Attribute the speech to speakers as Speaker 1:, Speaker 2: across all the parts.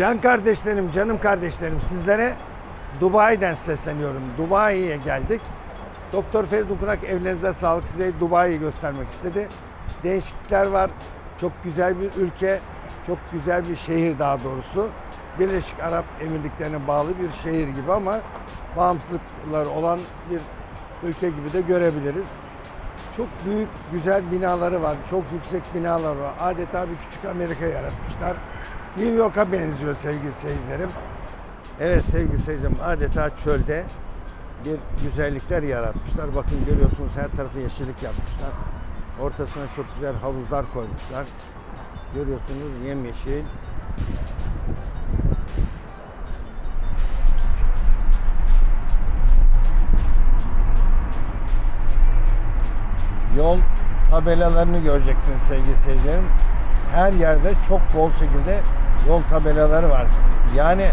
Speaker 1: Can kardeşlerim, canım kardeşlerim sizlere Dubai'den sesleniyorum. Dubai'ye geldik. Doktor Feridun Kurak evlerinize sağlık size Dubai'yi göstermek istedi. Değişiklikler var. Çok güzel bir ülke, çok güzel bir şehir daha doğrusu. Birleşik Arap Emirlikleri'ne bağlı bir şehir gibi ama bağımsızlıkları olan bir ülke gibi de görebiliriz. Çok büyük, güzel binaları var. Çok yüksek binalar var. Adeta bir küçük Amerika yaratmışlar. New York'a benziyor sevgili seyircilerim. Evet sevgili seyircilerim adeta çölde bir güzellikler yaratmışlar. Bakın görüyorsunuz her tarafı yeşillik yapmışlar. Ortasına çok güzel havuzlar koymuşlar. Görüyorsunuz yemyeşil. Yol tabelalarını göreceksiniz sevgili seyircilerim. Her yerde çok bol şekilde yol tabelaları var. Yani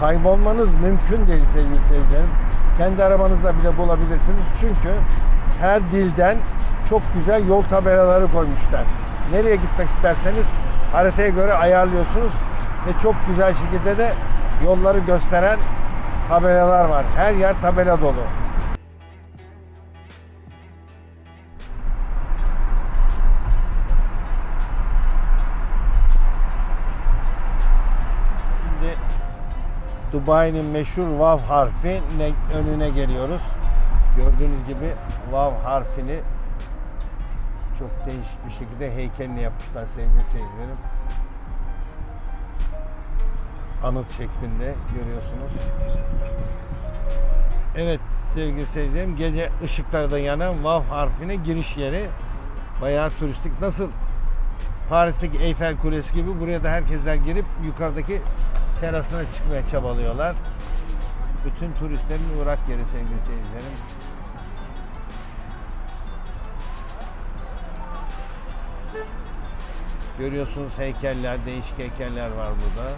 Speaker 1: kaybolmanız mümkün değil sevgili seyircilerim. Kendi arabanızda bile bulabilirsiniz. Çünkü her dilden çok güzel yol tabelaları koymuşlar. Nereye gitmek isterseniz haritaya göre ayarlıyorsunuz ve çok güzel şekilde de yolları gösteren tabelalar var. Her yer tabela dolu. Dubai'nin meşhur Vav harfi ne- önüne geliyoruz. Gördüğünüz gibi Vav harfini çok değişik bir şekilde heykelini yapmışlar sevgili seyircilerim. Anıt şeklinde görüyorsunuz. Evet sevgili seyircilerim gece ışıklarda yanan Vav harfine giriş yeri. Bayağı turistik. Nasıl Paris'teki Eyfel Kulesi gibi buraya da herkesler girip yukarıdaki terasına çıkmaya çabalıyorlar. Bütün turistlerin uğrak yeri sevgili seyircilerim. Görüyorsunuz heykeller, değişik heykeller var burada.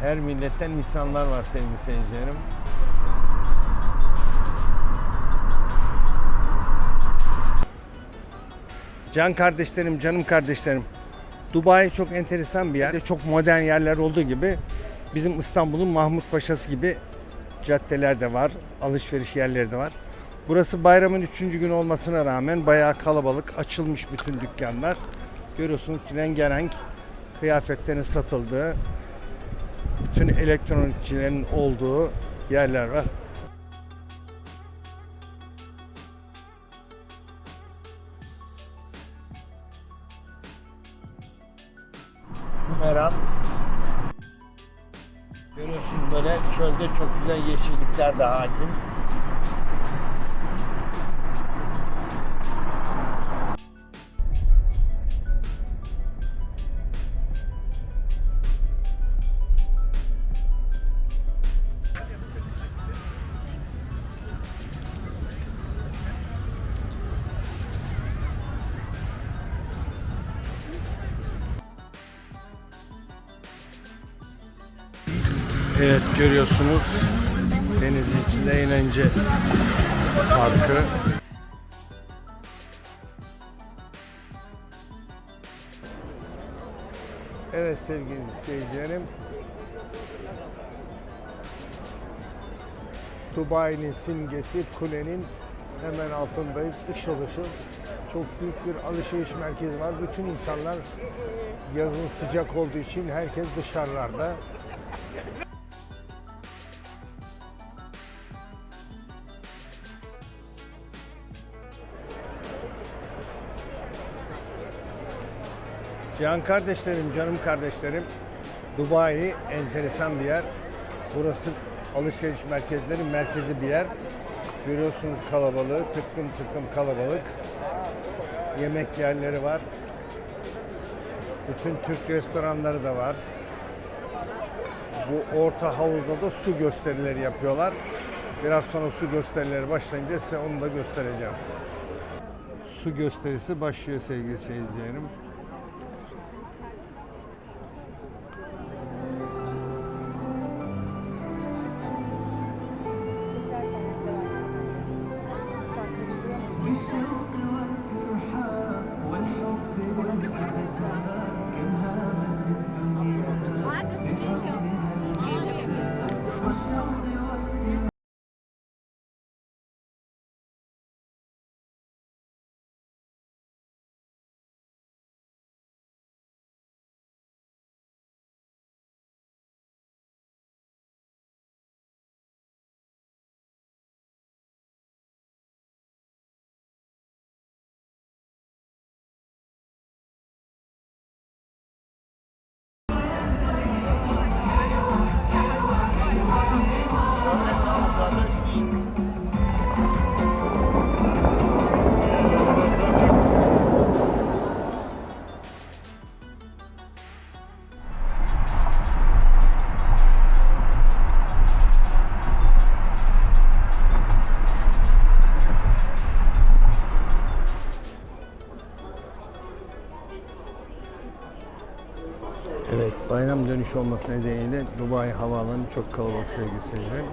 Speaker 1: Her milletten insanlar var sevgili seyircilerim. Can kardeşlerim, canım kardeşlerim. Dubai çok enteresan bir yer. Çok modern yerler olduğu gibi bizim İstanbul'un Mahmut Paşası gibi caddeler de var. Alışveriş yerleri de var. Burası bayramın üçüncü günü olmasına rağmen bayağı kalabalık. Açılmış bütün dükkanlar. Görüyorsunuz rengarenk kıyafetlerin satıldığı, bütün elektronikçilerin olduğu yerler var. Şu meran Görüyorsunuz böyle çölde çok güzel yeşillikler de hakim. Evet görüyorsunuz denizin içinde eğlence parkı. Evet sevgili seyircilerim. Dubai'nin simgesi kulenin hemen altındayız. Işıl ışıl. Çok büyük bir alışveriş merkezi var. Bütün insanlar yazın sıcak olduğu için herkes dışarılarda. Can kardeşlerim, canım kardeşlerim. Dubai enteresan bir yer. Burası alışveriş merkezleri merkezi bir yer. Görüyorsunuz kalabalığı, tıklım tıklım kalabalık. Yemek yerleri var. Bütün Türk restoranları da var. Bu orta havuzda da su gösterileri yapıyorlar. Biraz sonra su gösterileri başlayınca size onu da göstereceğim. Su gösterisi başlıyor sevgili seyircilerim.
Speaker 2: What does it?
Speaker 1: Evet, bayram dönüşü olması nedeniyle Dubai Havaalanı çok kalabalık sevgili seyirciler.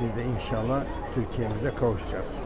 Speaker 1: Biz de inşallah Türkiye'mize kavuşacağız.